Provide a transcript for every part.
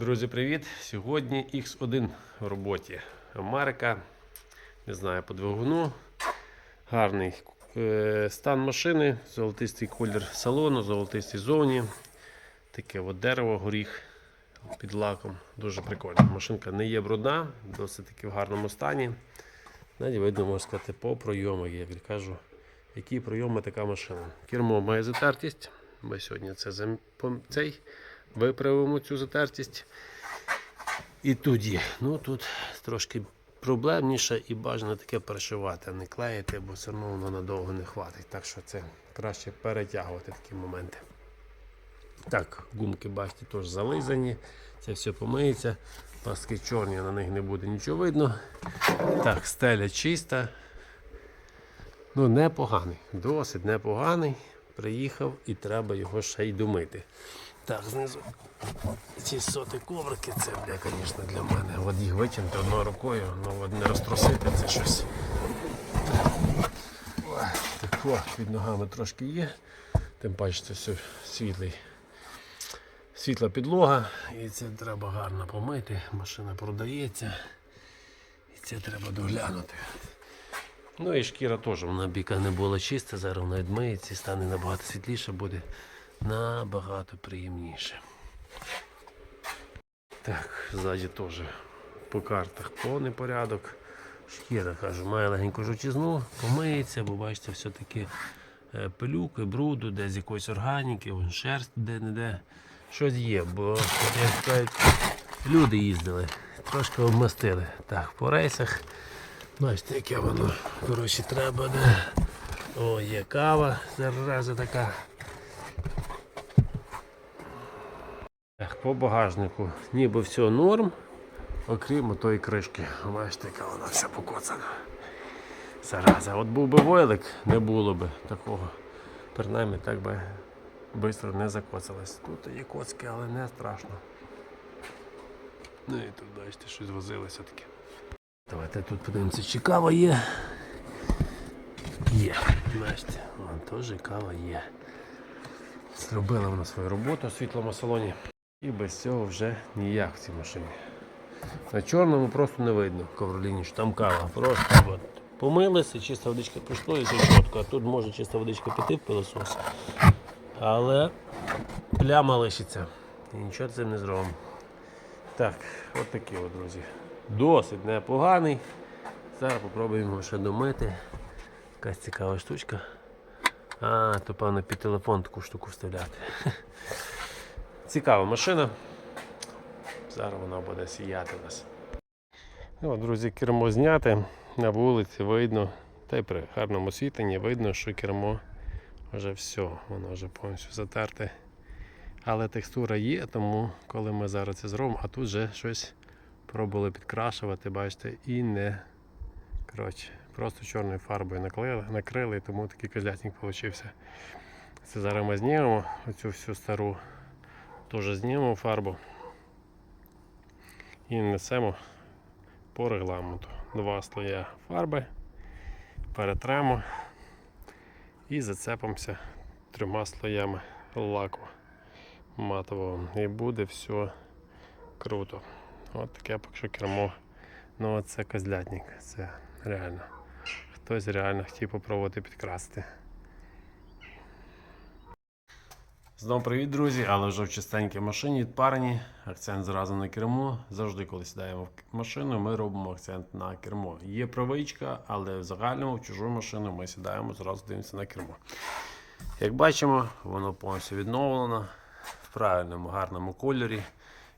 Друзі, привіт! Сьогодні X1 в роботі. Америка. Не знаю, по двигуну. Гарний е, стан машини, золотистий колір салону, золотистий зовні. Таке от дерево, горіх під лаком. Дуже прикольно. Машинка не є брудна, досить таки в гарному стані. Навіть видно, можна сказати, по пройомах, як я кажу, які пройоми така машина. Кермо має затертість. Ми сьогодні це цей виправимо цю затертість. І тоді, ну тут трошки проблемніше і бажано таке перешивати, а не клеїти, бо все одно воно надовго не хватить. Так що це краще перетягувати такі моменти. Так, гумки, бачите, теж зализані. Це все помиється. Паски чорні, на них не буде нічого видно. Так, стеля чиста. Ну, непоганий. Досить непоганий. Приїхав і треба його ще й домити. Так, знизу ці соти коврики, це, бля, звісно, для мене. От їх витягнути одною рукою, ну от не розтрусити це щось. Так, під ногами трошки є. Тим паче це все світлий. Світла підлога, і це треба гарно помити. Машина продається. І це треба доглянути. Ну і шкіра теж, вона біка не була чиста, зараз вона відмиється стане набагато світліше, буде набагато приємніше. Так, ззаді теж по картах повний порядок. Шкіра, кажу, має легеньку жовтізну, помиється, бо бачите, все-таки е, пилюки, бруду, десь якоїсь органіки, шерсть де-не-де. Щось є, бо як кажуть, люди їздили, трошки обмастили. Так, по рейсах. Бачите, яке воно коротше треба. Де. О, є кава, зараза така. По багажнику ніби все норм, окрім тої кришки. Бачите, яка вона вся покоцана. Зараза, от був би войлик, не було би такого. Принаймні так би швидко не закоцалось. Тут є коцки, але не страшно. Ну і тут бачите, щось возилося таке. Давайте тут подивимося, чи кава є. Є. Бачите, вон теж кава є. Зробила вона свою роботу у світлому салоні. І без цього вже ніяк в цій машині. На чорному просто не видно ковроліні, що там кава. Просто от. помилися, чиста водичка пішло і все чітко. А тут може чиста водичка піти в пилосос. Але пляма лишиться. І нічого цим не зробимо. Так, от такі от, друзі. Досить непоганий. Зараз спробуємо ще домити. Якась цікава штучка. А, то певно під телефон таку штуку вставляти. Цікава машина. Зараз вона буде сіяти нас. Ну, друзі, кермо зняте. На вулиці видно, та й при гарному освітленні видно, що кермо вже все, воно вже повністю затерте. Але текстура є, тому коли ми зараз це зробимо, а тут вже щось пробували підкрашувати, бачите, і не. Коротше, просто чорною фарбою наклеїли, накрили, тому такий козлятник получився. Це зараз ми знімемо оцю всю стару, теж знімемо фарбу і несемо по регламенту. Два слоя фарби, перетремо і зацепимося трьома слоями лаку матового. І буде все круто. От таке поки кермо. Ну це козлятник. Це реально. Хтось реально хотів попробувати підкрасити. Знову привіт, друзі, але вже в чистенькій машині парені. Акцент зразу на кермо. Завжди, коли сідаємо в машину, ми робимо акцент на кермо. Є правичка, але в загальному в чужу машину ми сідаємо, зразу дивимося на кермо. Як бачимо, воно повністю відновлено в правильному, гарному кольорі.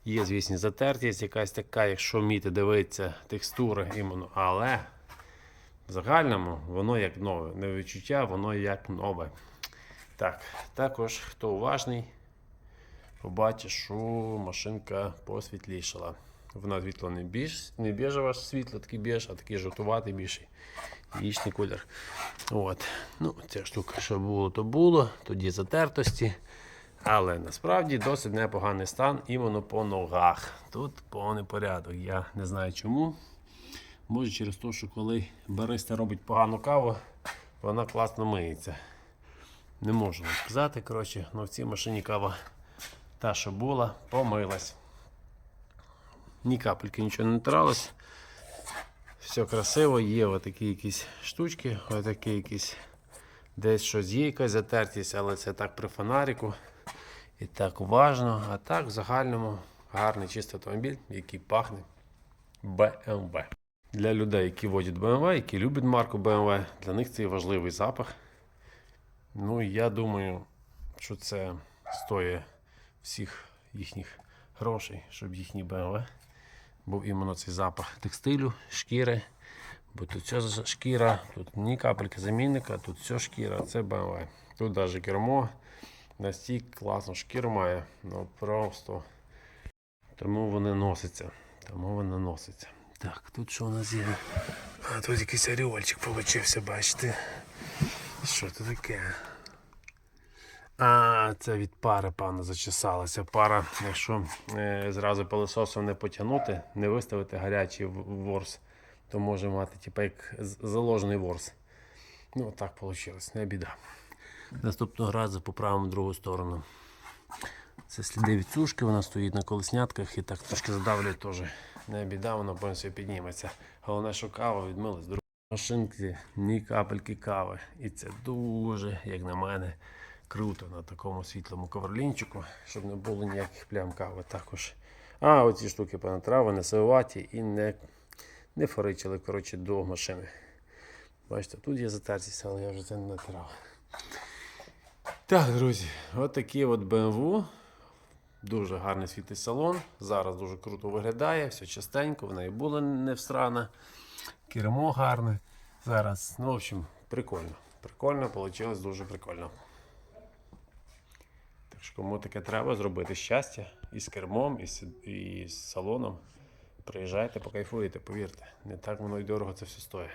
Є, звісно, затертість, якась така, якщо вміти дивитися, текстура іменно, але в загальному воно як нове. Не відчуття, воно як нове. Так, також, хто уважний, побачить, що машинка посвітлішала. Вона світло не біж, не біжева світло, такий біж, а такий жовтуватий більший. Яєчний колір. От. Ну, ця штука, що було, то було, тоді затертості. Але насправді досить непоганий стан іменно по ногах. Тут повний порядок. Я не знаю чому. Може через те, що коли бариста робить погану каву, вона класно миється. Не можу вам сказати. Коротше, але в цій машині кава та, що була, помилась. ні капельки нічого не натиралось. Все красиво, є отакі якісь штучки, отакі якісь десь щось є якась затертість, але це так при фонаріку. І так уважно. А так в загальному гарний чистий автомобіль, який пахне BMW. Для людей, які водять BMW, які люблять марку BMW, для них це важливий запах. Ну і я думаю, що це стоїть всіх їхніх грошей, щоб їхній BMW був іменно цей запах текстилю, шкіри. Бо тут все шкіра, тут ні капельки замінника, тут все шкіра, це BMW. Тут навіть кермо настільки класно шкіру має, ну просто. Тому вони носяться. Тому вони носяться. Так, тут що у нас є? А тут якийсь оріольчик получився, бачите. Що це таке? А, це від пари, певно, зачесалася. Пара, якщо е, зразу пилососом не потягнути, не виставити гарячий ворс, то може мати типу, як заложений ворс. Ну, так вийшло, не біда. Наступного разу поправимо другу сторону. Це сліди від сушки, вона стоїть на колеснятках і так трошки задавлює теж. Не біда, вона повністю підніметься. Головне, що кава відмилась. Машинки, ні капельки кави. І це дуже, як на мене, круто на такому світлому коверлінчику, щоб не було ніяких плям кави також. А оці штуки понатрави, не сиваті і не, не форичили коротше, до машини. Бачите, тут є затертість, але я вже це не натирав. Так, друзі, от такий от BMW. Дуже гарний світлий салон. Зараз дуже круто виглядає, все частенько, в неї було не всрана. Кермо гарне. Зараз, ну, в общем, прикольно. Прикольно, вийшло дуже прикольно. Так що кому таке треба зробити щастя і з кермом, і з, і з салоном. Приїжджайте, покайфуєте, повірте. Не так воно й дорого це все стоїть.